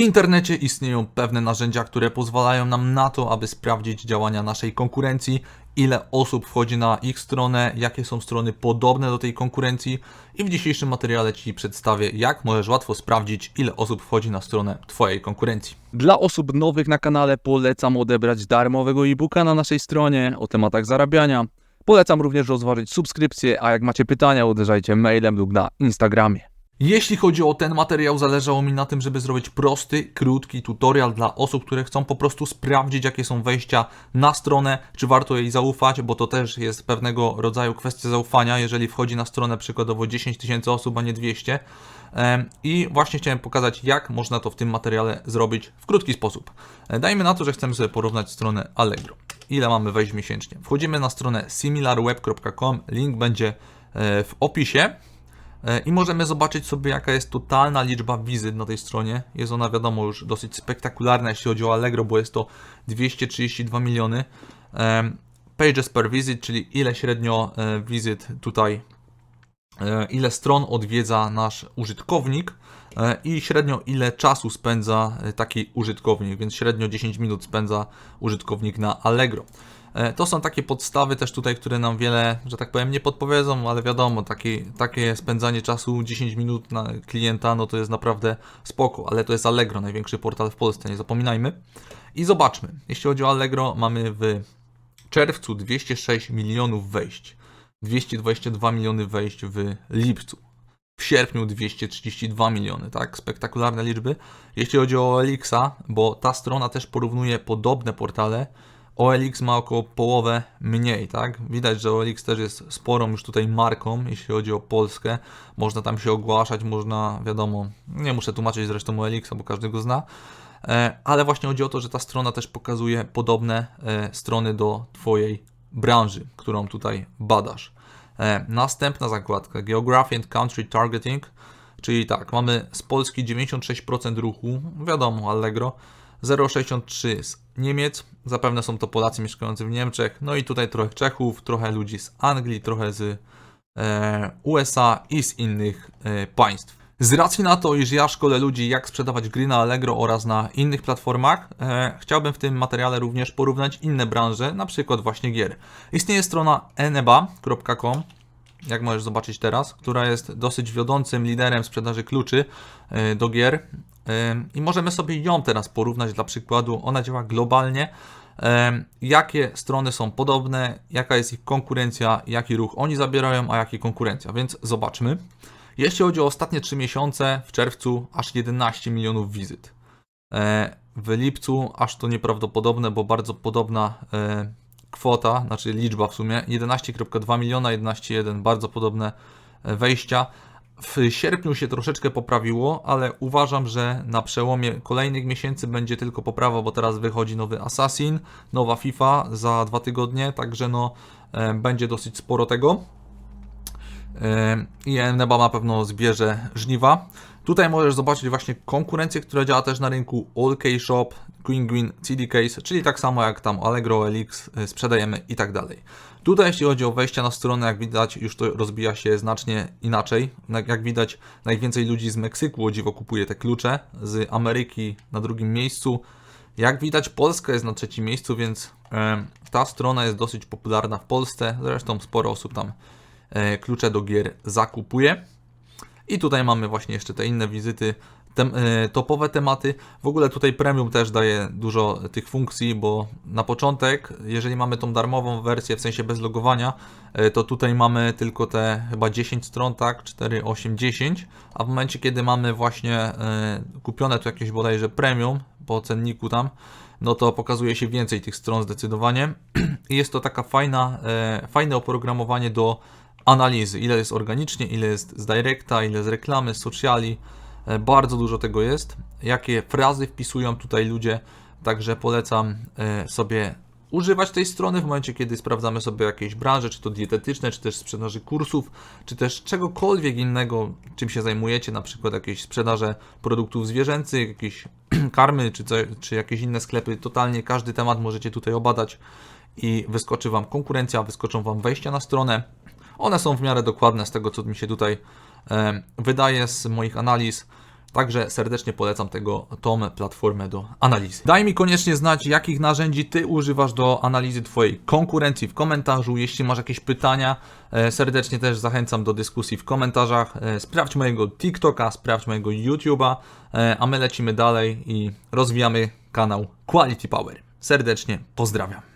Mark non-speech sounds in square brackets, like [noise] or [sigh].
internecie istnieją pewne narzędzia, które pozwalają nam na to, aby sprawdzić działania naszej konkurencji, ile osób wchodzi na ich stronę, jakie są strony podobne do tej konkurencji i w dzisiejszym materiale Ci przedstawię, jak możesz łatwo sprawdzić, ile osób wchodzi na stronę Twojej konkurencji. Dla osób nowych na kanale polecam odebrać darmowego e-booka na naszej stronie o tematach zarabiania. Polecam również rozważyć subskrypcję, a jak macie pytania, uderzajcie mailem lub na Instagramie. Jeśli chodzi o ten materiał, zależało mi na tym, żeby zrobić prosty, krótki tutorial dla osób, które chcą po prostu sprawdzić, jakie są wejścia na stronę, czy warto jej zaufać, bo to też jest pewnego rodzaju kwestia zaufania, jeżeli wchodzi na stronę przykładowo 10 tysięcy osób, a nie 200. Em, I właśnie chciałem pokazać, jak można to w tym materiale zrobić w krótki sposób. E, Dajmy na to, że chcemy sobie porównać stronę Allegro. Ile mamy wejść miesięcznie? Wchodzimy na stronę similarweb.com, link będzie e, w opisie. E, I możemy zobaczyć sobie, jaka jest totalna liczba wizyt na tej stronie. Jest ona, wiadomo, już dosyć spektakularna, jeśli chodzi o Allegro, bo jest to 232 miliony. Em, Pages per visit, czyli ile średnio e, wizyt tutaj, e, ile stron odwiedza nasz użytkownik e, i średnio ile czasu spędza e, taki użytkownik, więc średnio 10 minut spędza użytkownik na Allegro. E, To są takie podstawy też tutaj, które nam wiele, że tak powiem, nie podpowiedzą, ale wiadomo, takie, takie spędzanie czasu 10 minut na klienta, no to jest naprawdę spoko, ale to jest Allegro, największy portal w Polsce, nie zapominajmy. I zobaczmy, jeśli chodzi o Allegro, mamy w czerwcu 206 milionów wejść, 222 miliony wejść w lipcu, w sierpniu 232 miliony, tak? Spektakularne liczby. Jeśli chodzi o OLX-a, bo ta strona też porównuje podobne portale, OLX ma około połowę mniej, tak? Widać, że OLX też jest sporą już tutaj marką, jeśli chodzi o Polskę. Można tam się ogłaszać, można, wiadomo, nie muszę tłumaczyć zresztą OLX, bo każdy go zna. E, Ale właśnie chodzi o to, że ta strona też pokazuje podobne e, strony do Twojej branży, którą tutaj badasz. E, Następna zakładka Geography and Country Targeting, czyli tak, mamy z Polski 96% ruchu, wiadomo, Allegro, 0,63 z Niemiec, zapewne są to Polacy mieszkający w Niemczech, no i tutaj trochę Czechów, trochę ludzi z Anglii, trochę z e, USA i z innych e, państw. Z racji na to, iż ja szkolę ludzi, jak sprzedawać gry na Allegro oraz na innych platformach, e, chciałbym w tym materiale również porównać inne branże, na przykład właśnie gier. Istnieje strona eneba.com, jak możesz zobaczyć teraz, która jest dosyć wiodącym liderem sprzedaży kluczy e, do gier. I możemy sobie ją teraz porównać dla przykładu. Ona działa globalnie. Jakie strony są podobne, jaka jest ich konkurencja, jaki ruch oni zabierają, a jaki konkurencja. Więc zobaczmy. Jeśli chodzi o ostatnie 3 miesiące, w czerwcu aż 11 milionów wizyt. E, W lipcu aż to nieprawdopodobne, bo bardzo podobna e, kwota, znaczy liczba w sumie 11,2 miliona, 11,1 bardzo podobne e, wejścia. W sierpniu się troszeczkę poprawiło, ale uważam, że na przełomie kolejnych miesięcy będzie tylko poprawa, bo teraz wychodzi nowy Assassin, nowa FIFA za dwa tygodnie, także no e, będzie dosyć sporo tego. E, I Neba na pewno zbierze żniwa. Tutaj możesz zobaczyć właśnie konkurencję, która działa też na rynku OK Shop, Queen Green, CD Case, czyli tak samo jak tam Allegro, LX y, sprzedajemy i tak dalej. Tutaj jeśli chodzi o wejście na stronę, jak widać już to rozbija się znacznie inaczej. Na- Jak widać najwięcej ludzi z Meksyku o dziwo kupuje te klucze, z Ameryki na drugim miejscu. Jak widać Polska jest na trzecim miejscu, więc ta strona jest dosyć popularna w Polsce. Zresztą sporo osób tam e, klucze do gier zakupuje. I tutaj mamy właśnie jeszcze te inne wizyty, tem, e, topowe tematy. W ogóle tutaj premium też daje dużo tych funkcji, bo na początek, jeżeli mamy tą darmową wersję, w sensie bez logowania, e, to tutaj mamy tylko te chyba 10 stron, tak? 4, 8, 10. A w momencie, kiedy mamy właśnie e, kupione tu jakieś bodajże premium po cenniku tam, no to pokazuje się więcej tych stron zdecydowanie. [clears throat] I jest to taka fajna, fajne oprogramowanie do analizy, ile jest organicznie, ile jest z directa, ile z reklamy, z sociali. E, Bardzo dużo tego jest. Jakie frazy wpisują tutaj ludzie, także polecam e, sobie używać tej strony w momencie, kiedy sprawdzamy sobie jakieś branże, czy to dietetyczne, czy też sprzedaży kursów, czy też czegokolwiek innego, czym się zajmujecie, na przykład jakieś sprzedaże produktów zwierzęcych, jakieś [clears throat] karmy, czy, co, czy jakieś inne sklepy. Totalnie każdy temat możecie tutaj obadać i wyskoczy Wam konkurencja, wyskoczą Wam wejścia na stronę. One są w miarę dokładne z tego, co mi się tutaj wydaje z moich analiz. Także serdecznie polecam tego, tą platformę do analizy. Daj mi koniecznie znać, jakich narzędzi Ty używasz do analizy Twojej konkurencji w komentarzu. Jeśli masz jakieś pytania, e, serdecznie też zachęcam do dyskusji w komentarzach. E, Sprawdź mojego TikToka, sprawdź mojego YouTube'a, e, a my lecimy dalej i rozwijamy kanał Quality Power. Serdecznie pozdrawiam.